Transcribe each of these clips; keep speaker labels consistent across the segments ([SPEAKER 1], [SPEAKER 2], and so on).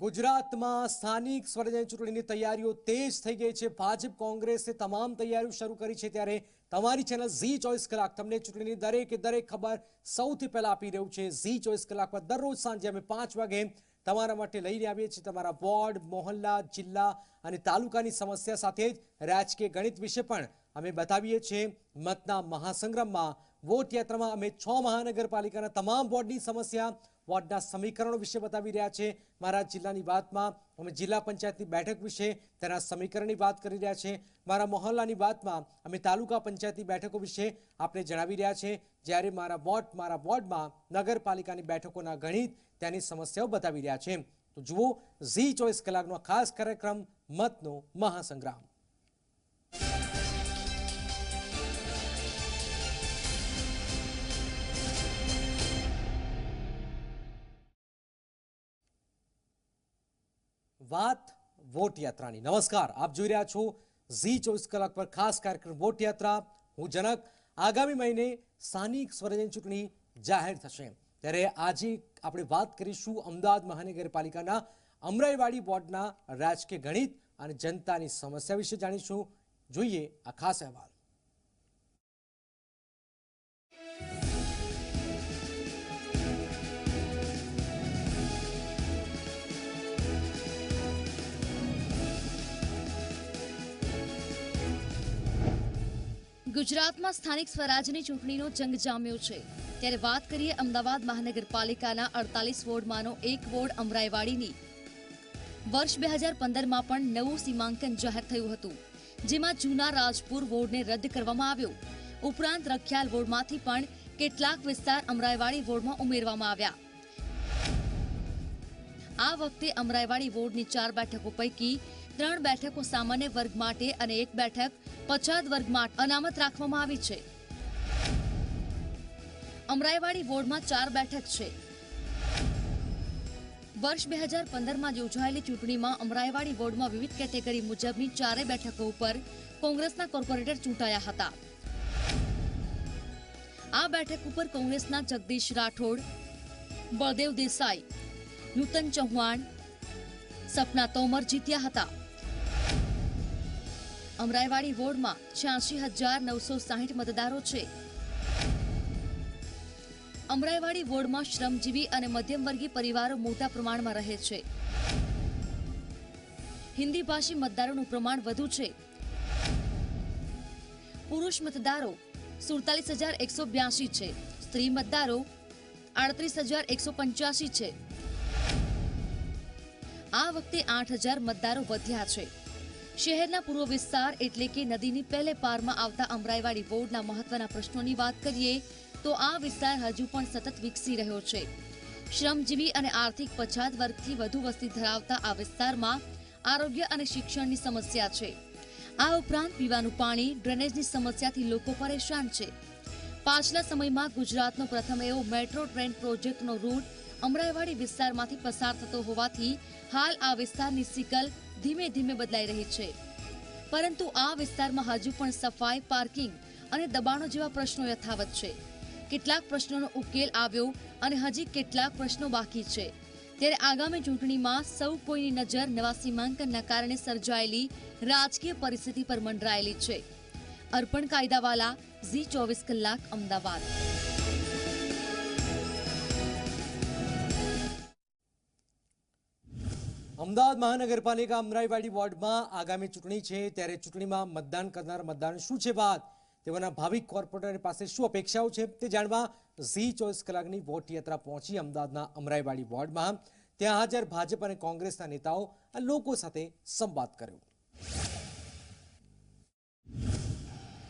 [SPEAKER 1] ગુજરાતમાં સ્થાનિક સ્વરાજ્યની ચૂંટણીની તૈયારીઓ તેજ થઈ ગઈ છે. ભાજપ કોંગ્રેસે તમામ તૈયારીઓ શરૂ કરી છે. ત્યારે તમારી ચેનલ ઝી ચોઈસ કલાક તમને ચૂંટણીની દરેકે દરેક ખબર સૌથી પહેલા આપી રહ્યું છે. ઝી ચોઈસ કલાક પર દરરોજ સાંજે અમે પાંચ વાગે તમારા માટે લઈને આવીએ છીએ તમારા વોર્ડ, મોહલ્લા, જિલ્લા અને તાલુકાની સમસ્યા સાથે જ રાજકીય ગણિત વિશે પણ અમે બતાવીએ છીએ. મતના મહાસંગ્રામમાં વોટ યાત્રામાં અમે છ મહાનગરપાલિકાના તમામ વોર્ડની સમસ્યા, વોર્ડના સમીકરણો વિશે બતાવી રહ્યા છે. મારા જિલ્લાની વાતમાં અમે જિલ્લા પંચાયતની બેઠક વિશે તેના સમીકરણની વાત કરી રહ્યા છે. મારા મોહલ્લાની વાતમાં અમે તાલુકા પંચાયતની બેઠકો વિશે આપણે જણાવી રહ્યા છે. જ્યારે મારા વોર્ડ, મારા વોર્ડમાં નગરપાલિકાની બેઠકોના ગણિત તેની સમસ્યાઓ બતાવી રહ્યા છે. તો જુઓ, ઝી ચોઈસ કલાકનો ખાસ કાર્યક્રમ, મતનો મહાસંગ્રામ. વાત વોટ યાત્રાની. નમસ્કાર, આપ જોઈ રહ્યા છો ઝી ચોવીસ કલાક પર ખાસ કાર્યક્રમ વોટ યાત્રા. હું જનક, આગામી મહિને સ્થાનિક સ્વરાજ્યની ચૂંટણી જાહેર થશે. ત્યારે આજે આપણે વાત કરીશું અમદાવાદ મહાનગરપાલિકાના અમરાઈવાડી બોર્ડના રાજકીય ગણિત અને જનતાની સમસ્યા વિશે જાણીશું. જોઈએ આ ખાસ અહેવાલ.
[SPEAKER 2] ગુજરાતમાં સ્થાનિક સ્વરાજની ચૂંટણીનો જંગ જામ્યો છે. ત્યારે વાત કરીએ અમદાવાદ મહાનગરપાલિકાના અડતાલીસ વોર્ડમાંનો એક વોર્ડ અમરાઈવાડીની. વર્ષ બે હજાર પંદરમાં પણ નવું સીમાંકન જાહેર થયું હતું. જેમાં જૂના રાજપુર વોર્ડને રદ કરવામાં આવ્યો. ઉપરાંત રખિયાલ વોર્ડમાંથી પણ કેટલાક વિસ્તાર અમરાઈવાડી વોર્ડમાં ઉમેરવામાં આવ્યા. આ વખતે અમરાઈવાડી વોર્ડની ચાર બેઠકો પૈકી ત્રણ બેઠકો સામાન્ય વર્ગ માટે અને એક બેઠક પછાત વર્ગ માટે અનામત રાખવામાં આવી છે. અમરાઈવાડી વોર્ડમાં ચાર બેઠક છે. વર્ષ બે હજાર પંદરમાં યોજાયેલી ચૂંટણીમાં અમરાઈવાડી વોર્ડમાં વિવિધ કેટેગરી મુજબની ચારે બેઠકો ઉપર કોંગ્રેસના કોર્પોરેટર ચૂંટાયા હતા. આ બેઠક ઉપર કોંગ્રેસના જગદીશ રાઠોડ, બળદેવ દેસાઈ, નૂતન ચૌહાણ, સપના તોમર જીત્યા હતા. અમરાઈવાડી વોર્ડમાં છ્યાસી હજાર નવસો સાહીઠ મતદારો છે. અમરાઈવાડી વોર્ડમાં શ્રમજીવી અને મધ્યમવર્ગીય પરિવારો મોટા પ્રમાણમાં રહે છે. હિન્દી ભાષી મતદારોનું પ્રમાણ વધુ છે. પુરુષ મતદારો સુડતાલીસ હજાર એકસો બ્યાસી છે. સ્ત્રી મતદારો આડત્રીસ હજાર એકસો પંચ્યાસી છે. આ વખતે આઠ હજાર મતદારો વધ્યા છે. શહેરના પૂર્વ વિસ્તાર એટલે કે નદીની પહેલે પારમાં આવતા અમરાઈવાડી બોર્ડના મહત્વના પ્રશ્નોની વાત કરીએ, તો આ વિસ્તાર હજુ પણ સતત વિકસી રહ્યો છે. શ્રમજીવી અને આર્થિક પછાત વર્ગથી વધુ વસ્તી ધરાવતા આ વિસ્તારમાં આરોગ્ય અને શિક્ષણની સમસ્યા છે. આ ઉપરાંત પીવાનું પાણી, ડ્રેનેજની સમસ્યાથી લોકો પરેશાન છે. પાછલા સમયમાં ગુજરાતનો પ્રથમ એવો મેટ્રો ટ્રેન પ્રોજેક્ટનો રૂટ અમરાઈવાડી વિસ્તારમાંથી પસાર થતો હોવાથી હાલ આ વિસ્તારની સિકલ ધીમે ધીમે બદલાઈ રહી છે. પરંતુ આ વિસ્તારમાં હજુ પણ સફાઈ, પાર્કિંગ અને દબાણો જેવા પ્રશ્નો યથાવત છે. કેટલાક પ્રશ્નોનો ઉકેલ આવ્યો અને હજી કેટલાક પ્રશ્નો બાકી છે. ત્યારે આગામી ચૂંટણીમાં સૌ કોઈની નજર નવા સીમાંકનના કારણે સર્જાયેલી રાજકીય પરિસ્થિતિ પર મંડરાયેલી છે. અર્પણ કાયદાવાલા, ઝી ચોવીસ કલાક, અમદાવાદ.
[SPEAKER 1] અમદાવાદ મહાનગરપાલિકા અમરાઈવાડી વોર્ડમાં આગામી ચૂંટણી છે, ત્યારે ચૂંટણીમાં મતદાન કરનાર મતદાન શું છે બાદ તેઓના ભાવિક કોર્પોરેટર પાસે શું અપેક્ષાઓ છે? તે જાણવા ઝી ચોવીસ કલાકની વોટ યાત્રા પહોંચી અમદાવાદના અમરાઈવાડી વોર્ડમાં. ત્યાં હાજર ભાજપ અને કોંગ્રેસના નેતાઓ આ લોકો સાથે સંવાદ કર્યો.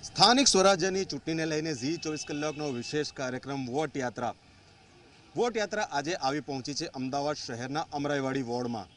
[SPEAKER 3] સ્થાનિક સ્વરાજ્યની ચૂંટણીને લઈને ઝી ચોવીસ કલાકનો વિશેષ કાર્યક્રમ વોટ યાત્રા વોટ યાત્રા આજે આવી પહોંચી છે અમદાવાદ શહેરના અમરાઈવાડી વોર્ડમાં.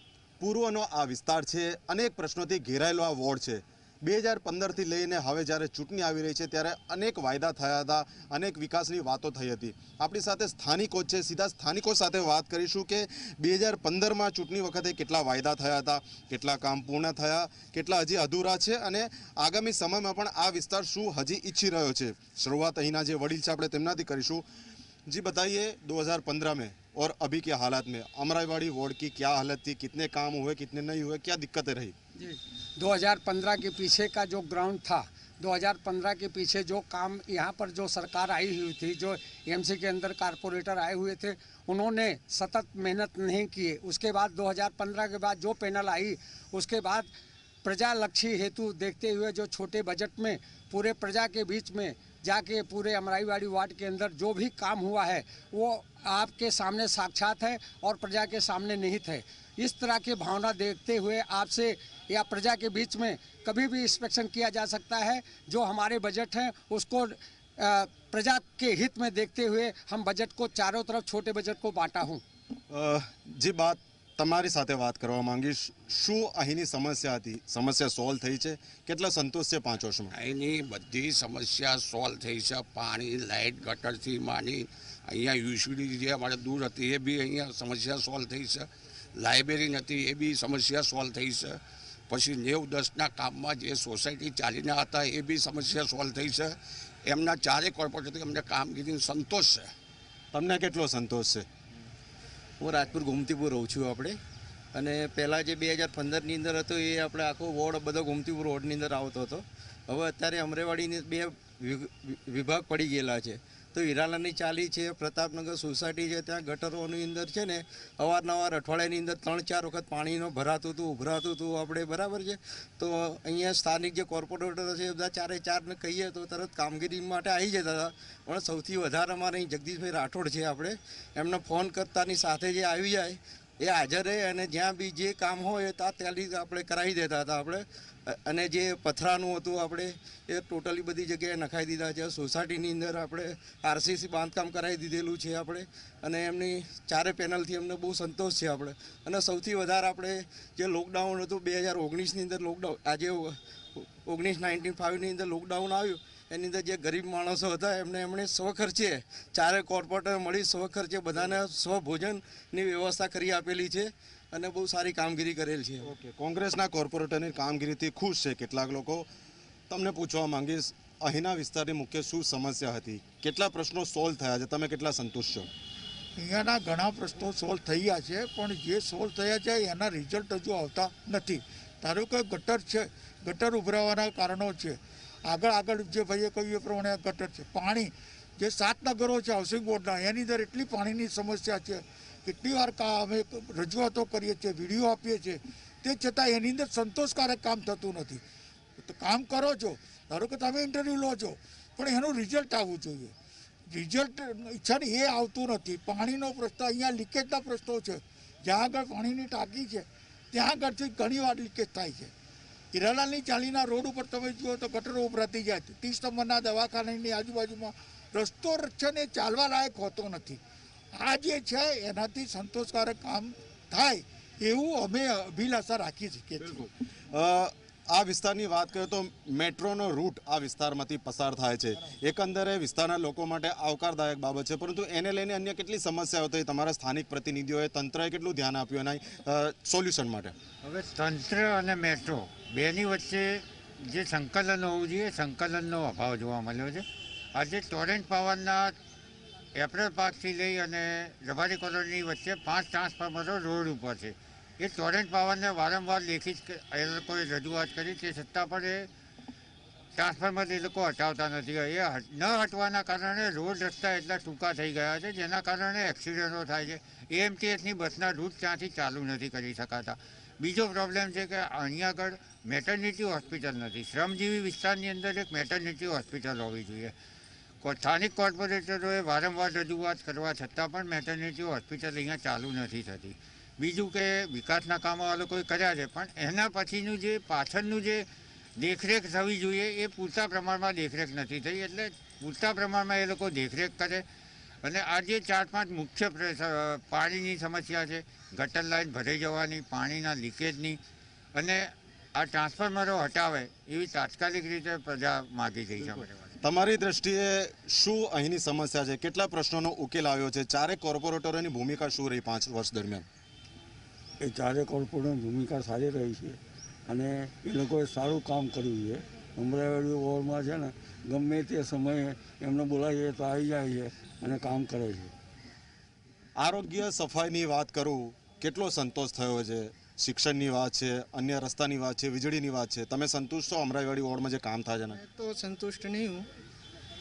[SPEAKER 3] પૂર્વનો આ વિસ્તાર છે. અનેક પ્રશ્નોથી ઘેરાયેલો આ વોર્ડ છે. બે હજાર પંદરથી લઈને હવે જ્યારે ચૂંટણી આવી રહી છે ત્યારે અનેક વાયદા થયા હતા, અનેક વિકાસની વાતો થઈ હતી. આપણી સાથે સ્થાનિકો છે. સીધા સ્થાનિકો સાથે વાત કરીશું કે બે હજાર પંદરમાં ચૂંટણી વખતે કેટલા વાયદા થયા હતા, કેટલા કામ પૂર્ણ થયા, કેટલા હજી અધૂરા છે અને આગામી સમયમાં પણ આ વિસ્તાર શું હજી ઈચ્છી રહ્યો છે. શરૂઆત અહીંના જે વડીલ છે, આપણે તેમનાથી કરીશું. જી, બતાવીએ દો હજાર પંદર મેં और अभी के हालात में अमराईवाड़ी वार्ड की क्या हालत थी, कितने काम हुए, कितने नहीं हुए, क्या दिक्कतें रही?
[SPEAKER 4] जी 2015 के पीछे का जो ग्राउंड था 2015 के पीछे जो काम यहाँ पर जो सरकार आई हुई थी, जो एमसी के अंदर कारपोरेटर आए हुए थे, उन्होंने सतत मेहनत नहीं किए उसके बाद 2015 के बाद जो पैनल आई, उसके बाद प्रजा लक्ष्य हेतु देखते हुए जो छोटे बजट में, पूरे प्रजा के बीच में जाके पूरे अमराईवाड़ी वार्ड के अंदर जो भी काम हुआ है, वो आपके सामने साक्षात है और प्रजा के सामने निहित है। इस तरह की भावना देखते हुए आपसे या प्रजा के बीच में कभी भी इंस्पेक्शन किया जा सकता है। जो हमारे बजट हैं, उसको प्रजा के हित में देखते हुए हम बजट को चारों तरफ़, छोटे बजट को बांटा हूँ।
[SPEAKER 3] जी बात તમારી સાથે વાત કરવા માંગીશ. શું અહીંની સમસ્યા હતી? સમસ્યા સોલ્વ થઈ છે? કેટલા સંતોષ છે પાંચ વર્ષમાં?
[SPEAKER 5] અહીંની બધી સમસ્યા સોલ્વ થઈ છે. પાણી લાઇટ ગટરથી માંડી અહીંયા યુસીડી જે અમારે દૂર હતી એ બી અહીંયા સમસ્યા સોલ્વ થઈ છે. લાઇબ્રેરી નથી એ બી સમસ્યા સોલ્વ થઈ છે. પછી નેવ દસના કામમાં જે સોસાયટી ચાલીના હતા એ બી સમસ્યા સોલ્વ થઈ છે. એમના ચારે કોર્પોરેટરથી અમને કામગીરી સંતોષ છે.
[SPEAKER 3] તમને કેટલો સંતોષ છે?
[SPEAKER 6] હું રાજપુર ગોમતીપુર રહું છું આપણે. અને પહેલાં જે બે હજાર પંદરની અંદર હતો એ આપણે આખો વોર્ડ બધો ગોમતીપુર રોડની અંદર આવતો હતો. હવે અત્યારે અમરેવાડીની બે વિભાગ પડી ગયેલા છે. તો હીરાલાની ચાલી છે, પ્રતાપનગર સોસાયટી છે, ત્યાં ગટરોની અંદર છે ને, અવારનવાર અઠવાડિયાની અંદર ત્રણ ચાર વખત પાણીનો ભરાતું હતું, ઉભરાતું હતું, આપણે બરાબર છે. તો અહીંયા સ્થાનિક જે કોર્પોરેટર છે બધા ચારે ચારને કહીએ તો તરત કામગીરી માટે આવી જતા હતા. પણ સૌથી વધારે અમારે અહીં જગદીશભાઈ રાઠોડ છે આપણે, એમને ફોન કરતાની સાથે જે આવી જાય, એ હાજર રહે અને જ્યાં બી જે કામ હોય ત્યાં ત્યાંથી આપણે કરાવી દેતા હતા આપણે. અને જે પથરાનું હતું આપણે, એ ટોટલી બધી જગ્યાએ નખાઈ દીધા છે. સોસાયટીની અંદર આપણે આરસીસી બાંધકામ કરાવી દીધેલું છે આપણે, અને એમની ચારે પેનલથી અમને બહુ સંતોષ છે આપણે. અને સૌથી વધારે આપણે જે લોકડાઉન હતું, બે હજાર ઓગણીસની અંદર લોકડાઉન, આજે ઓગણીસ નાઇન્ટીન ફાઇવની અંદર લોકડાઉન આવ્યું, એની અંદર જે ગરીબ માણસો હતા, એમને એમણે સ્વખર્ચે, ચારે કોર્પોરેટર મળી સ્વખર્ચે બધાને સ્વભોજનની વ્યવસ્થા કરી આપેલી છે. અને બહુ સારી કામગીરી કરેલ છે.
[SPEAKER 3] ઓકે કોંગ્રેસના કોર્પોરેટરની કામગીરીથી ખુશ છે કેટલાક લોકો? તમને પૂછવા માંગીશ અહીંના વિસ્તારની મુખ્ય શું સમસ્યા હતી? કેટલા પ્રશ્નો સોલ્વ થયા છે? તમે કેટલા સંતુષ્ટ છો?
[SPEAKER 7] અહીંયાના ઘણા પ્રશ્નો સોલ્વ થઈ ગયા છે પણ જે સોલ્વ થયા છે એના રિઝલ્ટ હજુ આવતા નથી. ધારો કે ગટર છે? ગટર ઉભરાવાના કારણો છે. આગળ આગળ જે ભાઈએ કહ્યું એ પ્રમાણે આ ગટર છે. પાણી જે સાત નગરો છે હાઉસિંગ બોર્ડના એની અંદર એટલી પાણીની સમસ્યા છે કેટલી વાર અમે રજૂઆતો કરીએ છીએ, વીડિયો આપીએ છીએ. તે છતાં એની અંદર સંતોષકારક કામ થતું નથી. તો કામ કરો છો, ધારો કે તમે ઇન્ટરવ્યૂ લો છો, પણ એનું રિઝલ્ટ આવવું જોઈએ. રિઝલ્ટ ઈચ્છા ને એ આવતું નથી. પાણીનો પ્રશ્ન અહીંયા લીકેજના પ્રશ્નો છે. જ્યાં આગળ પાણીની ટાંકી છે, ત્યાં આગળથી ઘણી વાર લીકેજ થાય છે. હીરાલાલની ચાલીના રોડ ઉપર તમે જુઓ તો ગટરો ઉભરાતી જાય છે. ત્રીસ નંબરના દવાખાનાની આજુબાજુમાં રસ્તો છે ને ચાલવા લાયક હોતો નથી. આ જે છે એનાથી સંતોષકારક કામ થાય એવું અમે અભિલાષા રાખી શકીએ છીએ.
[SPEAKER 3] આ વિસ્તારની વાત કરીએ તો મેટ્રોનો રૂટ આ વિસ્તારમાંથી પસાર થાય છે. એકંદરે વિસ્તારના લોકો માટે આવકારદાયક બાબત છે પરંતુ એને લઈને અન્ય કેટલી સમસ્યાઓ થઈ? તમારા સ્થાનિક પ્રતિનિધિઓએ તંત્રએ કેટલું ધ્યાન આપ્યું એના સોલ્યુશન માટે?
[SPEAKER 8] હવે તંત્ર અને મેટ્રો બેની વચ્ચે જે સંકલન હોવું જોઈએ સંકલનનો અભાવ જોવા મળ્યો છે. આજે ટોરેન્ટ પાવરના એપ્રિલ પાર્કથી લઈ અને રબારી કોલોની વચ્ચે પાંચ ટ્રાન્સફોર્મરો રોડ ઉપર છે. એ ટોરેન્ટ પાવરને વારંવાર લેખિત એ લોકોએ રજૂઆત કરી તે છતાં પણ એ ટ્રાન્સફોર્મર એ લોકો હટાવતા નથી. એ ન હટવાના કારણે રોડ રસ્તા એટલા ટૂંકા થઈ ગયા છે, જેના કારણે એક્સિડન્ટો થાય છે. એએમટીએસની બસના રૂટ ત્યાંથી ચાલુ નથી કરી શકાતા. બીજો પ્રોબ્લેમ છે કે અહીંયા આગળ મેટર્નિટી હોસ્પિટલ નથી. શ્રમજીવી વિસ્તારની અંદર એક મેટર્નિટી હોસ્પિટલ હોવી જોઈએ. સ્થાનિક કોર્પોરેટરોએ વારંવાર રજૂઆત કરવા છતાં પણ મેટર્નિટી હોસ્પિટલ અહીંયા ચાલુ નથી થતી. બીજું કે વિકાસના કામો આ લોકોએ કર્યા છે, પણ એના પછીનું જે પાછળનું જે દેખરેખ થવી જોઈએ એ પૂરતા પ્રમાણમાં દેખરેખ નથી થઈ, એટલે પૂરતા પ્રમાણમાં એ લોકો દેખરેખ કરે. અને આ જે ચાર પાંચ મુખ્ય પાણીની સમસ્યા છે, ગટર લાઈન ભરાઈ જવાની, પાણીના લીકેજની, અને આ ટ્રાન્સફોર્મરો હટાવે એવી તાત્કાલિક રીતે પ્રજા માગી રહી છે. અમારે
[SPEAKER 3] તમારી દ્રષ્ટિએ શું અહીંની સમસ્યા છે? કેટલા પ્રશ્નોનો ઉકેલ આવ્યો છે? ચારે કોર્પોરેટરોની ભૂમિકા શું રહી પાંચ વર્ષ દરમિયાન?
[SPEAKER 9] એ ચારે કોર્પોરેટરની ભૂમિકા સારી રહી છે અને એ લોકોએ સારું કામ કર્યું છે. અમરાવાડી વોર્ડમાં છે ને ગમે તે સમયે એમને બોલાવીએ તો આવી જાય છે અને કામ કરે છે.
[SPEAKER 3] આરોગ્ય સફાઈની વાત કરું કેટલો સંતોષ થયો છે? શિક્ષણની વાત છે અન્ય રસ્તાની વાત છે વીજળીની વાત છે તમે સંતુષ્ટ છો અમરાઈવાડી વોર્ડમાં જે કામ થાય છે ને
[SPEAKER 10] मैं तो संतुष्ट नहीं हूँ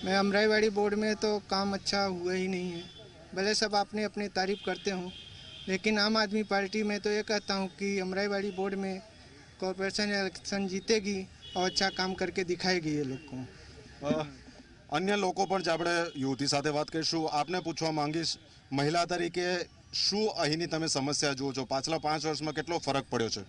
[SPEAKER 10] मैं अमराईवाड़ी बोर्ड में तो काम अच्छा हुआ ही नहीं है भले सब अपनी अपनी तारीफ करते हों लेकिन आम आदमी पार्टी में तो ये कहता हूँ कि अमराईवाड़ी बोर्ड में कॉरपोरेशन इलेक्शन जीतेगी और अच्छा काम करके दिखाएगी ये लोग को
[SPEAKER 3] અ, અન્ય લોકો પણ જે આપણે યુવતી સાથે વાત કરીશું આપને પૂછવા માંગીશ મહિલા તરીકે શું અહીંની તમે સમસ્યા જુઓ છો? પાછલા પાંચ વર્ષમાં કેટલો ફરક પડ્યો છે?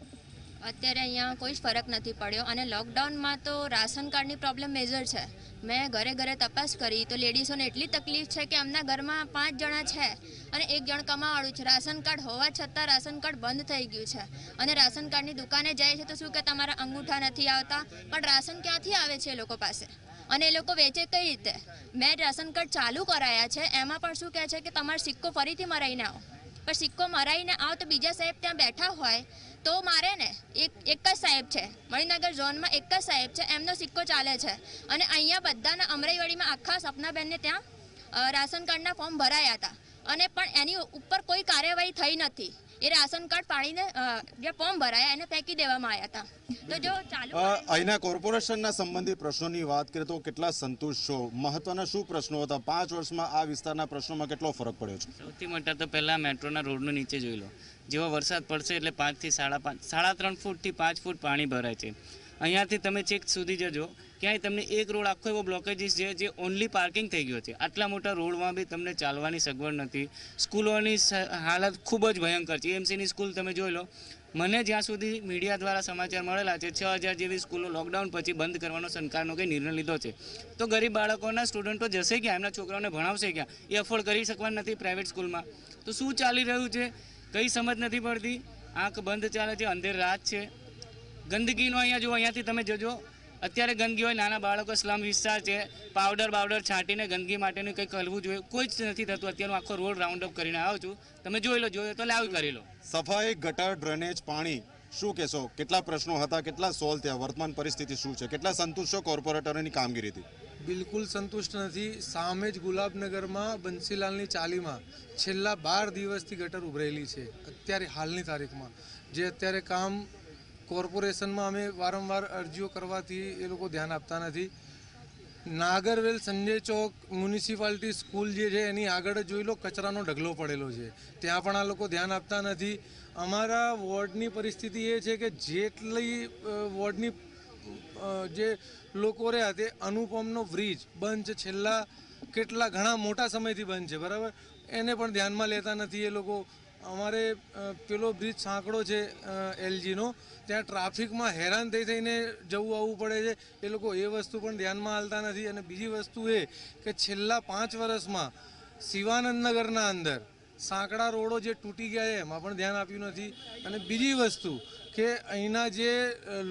[SPEAKER 11] અત્યારે અહીંયા કોઈ જ ફરક નથી પડ્યો અને લોકડાઉનમાં તો રાશન કાર્ડની પ્રોબ્લેમ મેજર છે. મેં ઘરે ઘરે તપાસ કરી તો લેડીઝોને એટલી તકલીફ છે કે એમના ઘરમાં પાંચ જણા છે અને એક જણ કમાવાળું છે. રાશન કાર્ડ હોવા છતાં રાશન કાર્ડ બંધ થઈ ગયું છે. અને રાશન કાર્ડની દુકાને જાય છે તો શું કે તમારા અંગૂઠા નથી આવતા? પણ રાશન ક્યાંથી આવે છે એ લોકો પાસે? અને એ લોકો વેચે કઈ રીતે? મેં રાશન કાર્ડ ચાલુ કરાયા છે. એમાં પણ શું કહે છે કે તમારો સિક્કો ફરીથી મરાઈને આવો. પણ સિક્કો મરાઈને આવો તો બીજા સાહેબ ત્યાં બેઠા હોય તો મારે ને એક જ સાહેબ છે. મણિનગર ઝોનમાં એક જ સાહેબ છે. એમનો સિક્કો ચાલે છે. અને અહીંયા બધાના અમરાઈવાડીમાં આખા સપનાબેનને ત્યાં રાશન કાર્ડના ફોર્મ ભરાયા હતા. અને પણ એની ઉપર કોઈ કાર્યવાહી થઈ નથી. એ રાશન કાર્ડ પાડીને જે ફોર્મ ભરાયા એને ફેંકી દેવામાં આવ્યા હતા. તો જો ચાલુ
[SPEAKER 3] અહીંના કોર્પોરેશનના સંબંધિત પ્રશ્નોની વાત કરીએ તો કેટલા સંતુષ્ટ છો? મહત્વના શું પ્રશ્નો હતા? પાંચ વર્ષમાં આ વિસ્તારના પ્રશ્નોમાં કેટલો ફરક પડ્યો છે?
[SPEAKER 12] સૌથી મોટા તો પહેલાં મેટ્રોના રોડનું નીચે જોઈ લો. જેવો વરસાદ પડશે એટલે પાંચથી સાડા પાંચ સાડા ત્રણ ફૂટથી પાંચ ફૂટ પાણી ભરાય છે. અહીંયાથી તમે ચેક સુધી જજો. ક્યાંય તમને એક રોડ આખો એવો બ્લોકેજીસ છે જે ઓનલી પાર્કિંગ થઈ ગયો છે. આટલા મોટા રોડમાં બી તમને ચાલવાની સગવડ નથી. સ્કૂલોની હાલત ખૂબ જ ભયંકર છે. એમસીની સ્કૂલ તમે જોઈ લો. મને જ્યાં સુધી મીડિયા દ્વારા સમાચાર મળેલા છે, છ હજાર જેવી સ્કૂલો લોકડાઉન પછી બંધ કરવાનો સરકારનો કંઈ નિર્ણય લીધો છે. તો ગરીબ બાળકોના સ્ટુડન્ટો જશે ક્યાં? એમના છોકરાઓને ભણાવશે ક્યાં? એ અફોર્ડ કરી શકવાના નથી પ્રાઇવેટ સ્કૂલમાં તો શું ચાલી રહ્યું છે? કંઈ સમજ નથી પડતી. આંખ બંધ ચાલે છે, અંધેર રાત છે. ગંદકીનો અહીંયા જો અહીંયાથી તમે જજો. અત્યારે ગંદકી હોય નાના બાળકો સ્લમ વિસ્તાર છે પાવડર બાવડર છાંટીને ગંદકી માટેનું કંઈક કરવું જોઈએ કોઈ જ નથી થતું. અત્યારનું આખો રોડ રાઉન્ડ અપ કરીને આવ્યો છું. તમે જોઈ લો જોયો તો લાવી કરી લો.
[SPEAKER 3] સફાઈ ગટર ડ્રેનેજ પાણી શું કહેશો? કેટલા પ્રશ્નો હતા કેટલા સોલ્વ થયા? વર્તમાન પરિસ્થિતિ શું છે? કેટલા સંતુષ્ટ છો કોર્પોરેટરોની કામગીરીથી?
[SPEAKER 13] બિલકુલ સંતુષ્ટ નથી. સામે જ ગુલાબનગરમાં બંસીલાલની ચાલીમાં છેલ્લા બાર દિવસથી ગટર ઉભરેલી છે. અત્યારે હાલની તારીખમાં. જે અત્યારે કામ કોર્પોરેશનમાં અમે વારંવાર અરજીઓ કરવાથી એ લોકો ધ્યાન આપતા નથી. નાગરવેલ સંજય ચોક મ્યુનિસિપાલિટી સ્કૂલ જે છે, એની આગળ જોઈ લો, કચરાનો ઢગલો પડેલો છે. ત્યાં પણ આ લોકો ધ્યાન આપતા નથી. અમારા વોર્ડની પરિસ્થિતિ એ છે કે જેટલી વોર્ડની જે લોકો રહ્યા તે અનુપમનો બ્રિજ બંધ છેલ્લા કેટલા ઘણા મોટા સમયથી બંધ છે, બરાબર? એને પણ ધ્યાનમાં લેતા નથી એ લોકો. અમારે પેલો બ્રિજ સાંકડો છે એલજીનો, ત્યાં ટ્રાફિકમાં હેરાન થઈ થઈને જવું આવવું પડે છે. એ લોકો એ વસ્તુ પણ ધ્યાનમાં હાલતા નથી. અને બીજી વસ્તુ એ કે છેલ્લા પાંચ વર્ષમાં શિવાનંદનગરના અંદર સાંકડા રોડો જે તૂટી ગયા છે, એમાં પણ ધ્યાન આપ્યું નથી. અને બીજી વસ્તુ કે અહીંના જે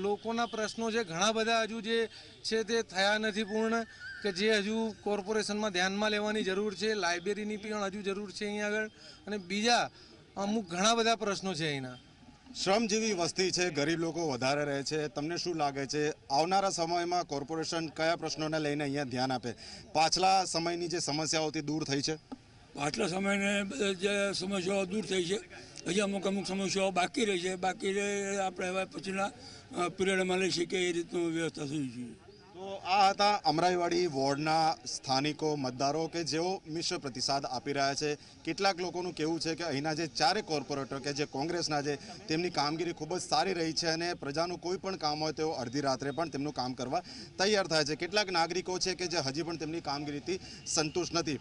[SPEAKER 13] લોકોના પ્રશ્નો છે, ઘણા બધા હજુ જે છે તે થયા નથી પૂર્ણ, કે જે હજુ કોર્પોરેશનમાં ધ્યાનમાં લેવાની જરૂર છે. લાઇબ્રેરીની પણ હજુ જરૂર છે અહીં આગળ. અને બીજા અમુક ઘણા બધા પ્રશ્નો છે અહીંના
[SPEAKER 3] શ્રમજીવી વસ્તી છે ગરીબ લોકો વધારે રહે છે. તમને શું લાગે છે આવનારા સમયમાં કોર્પોરેશન કયા પ્રશ્નોને લઈને અહીંયા ધ્યાન આપે? પાછલા સમયની જે સમસ્યાઓ દૂર થઈ છે?
[SPEAKER 14] પાછલા સમયને જે સમસ્યાઓ દૂર થઈ છે હજી અમુક અમુક સમસ્યાઓ બાકી રહી છે. બાકી આપણે હવે પછીના પીરિયડમાં લઈ શકીએ એ રીતનું વ્યવસ્થા થવી જોઈએ
[SPEAKER 3] તો આ હતા અમરાઈવાડી વોર્ડના સ્થાનિકો, મતદારો કે જેઓ મિશ્ર પ્રતિસાદ આપી રહ્યા છે. કેટલાક લોકોનું કહેવું છે કે અહીંના જે ચારે કોર્પોરેટર કે જે કોંગ્રેસના છે, તેમની કામગીરી ખૂબ જ સારી રહી છે અને પ્રજાનું કોઈ પણ કામ હોય તેઓ અડધી રાત્રે પણ તેમનું કામ કરવા તૈયાર થાય છે. કેટલાક નાગરિકો છે કે જે હજી પણ તેમની કામગીરીથી સંતુષ્ટ નથી.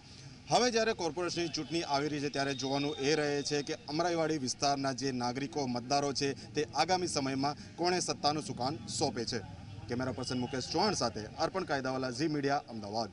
[SPEAKER 3] હવે જ્યારે કોર્પોરેશનની ચૂંટણી આવી રહી છે, ત્યારે જોવાનું એ રહે છે કે અમરાઈવાડી વિસ્તારના જે નાગરિકો, મતદારો છે, તે આગામી સમયમાં કોણે સત્તાનું સુકાન સોંપે છે. કેમેરા પર્સન મુકેશ ચૌહાણ સાથે અર્પણ કાયદાવાલા ઝી મીડિયા અમદાવાદ.